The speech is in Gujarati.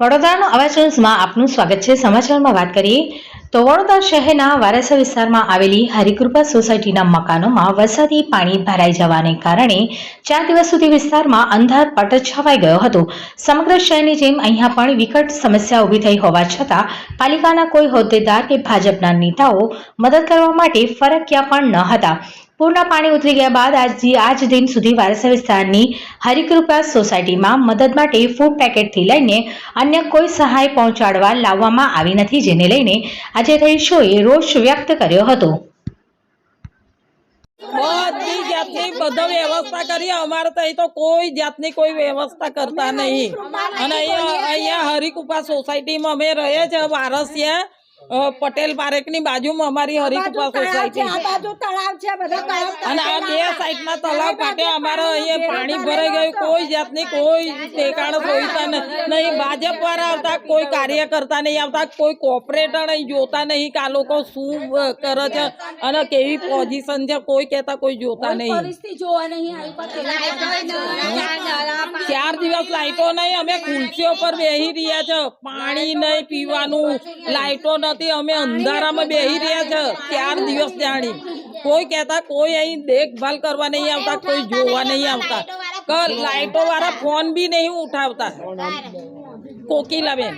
વડોદરાનો અવાજ આપનું સ્વાગત છે. સમાચારમાં વાત કરીએ તો વડોદરા શહેરના વારસા વિસ્તારમાં આવેલી હરિકૃપા સોસાયટીના મકાનોમાં વરસાદી પાણી ભરાઈ જવાને કારણે ચાર દિવસ સુધી વિસ્તારમાં અંધારપટ છવાઈ ગયો હતો. સમગ્ર શહેરની જેમ અહીંયા પણ વિકટ સમસ્યા ઊભી થઈ હોવા છતાં પાલિકાના કોઈ હોદ્દેદાર કે ભાજપના નેતાઓ મદદ કરવા માટે ફરક્યા પણ ન હતા. પૂરના પાણી ઉતરી ગયા બાદ આજે આજ દિન સુધી વારસા વિસ્તારની હરિકૃપા સોસાયટીમાં મદદ માટે ફૂડ પેકેટથી લઈને અન્ય કોઈ સહાય પહોંચાડવા લાવવામાં આવી નથી, જેને લઈને આજે રહીશોએ રોષ વ્યક્ત કર્યો હતો. બધી જાતની બધા વ્યવસ્થા કરી, અમારે તો અહીં તો કોઈ જાતની કોઈ વ્યવસ્થા કરતા નહીં. અને અહીંયા હરિકૃપા સોસાયટીમાં અમે રહીએ છીએ વારસિયા. પટેલ પારેખની બાજુમાં અમારી હરિકૃપા સોસાયટી તળાવ અને આ બે સાઈડના તલાવ માટે અમારે અહીંયા પાણી ભરાઈ ગયું કોઈ જાતની કોઈ ઠેકાણ જોઈતા નહીં ભાજપ વાળા આવતા કોઈ કાર્ય કરતા નહીં આવતા કોઈ કોર્પોરેટર અહીં જોતા નહીં કે આ લોકો શું કરે છે અને કેવી પોઝિશન છે કોઈ કહેતા કોઈ જોતા નહીં. ચાર દિવસ લાઈટો નહીં, અમે ખુરશીઓ પર બેહી રહ્યા છે. પાણી નહીં પીવાનું, લાઈટો નથી, અમે અંધારામાં બેહી રહ્યા છે. ચાર દિવસ જાણી. કોઈ કહેતા, કોઈ અહીં દેખભાલ કરવા નહીં આવતા, કોઈ જોવા નહીં આવતા. કે લાઈટો વાળા ફોન બી નહીં ઉઠાવતા. કોકિલાબેન.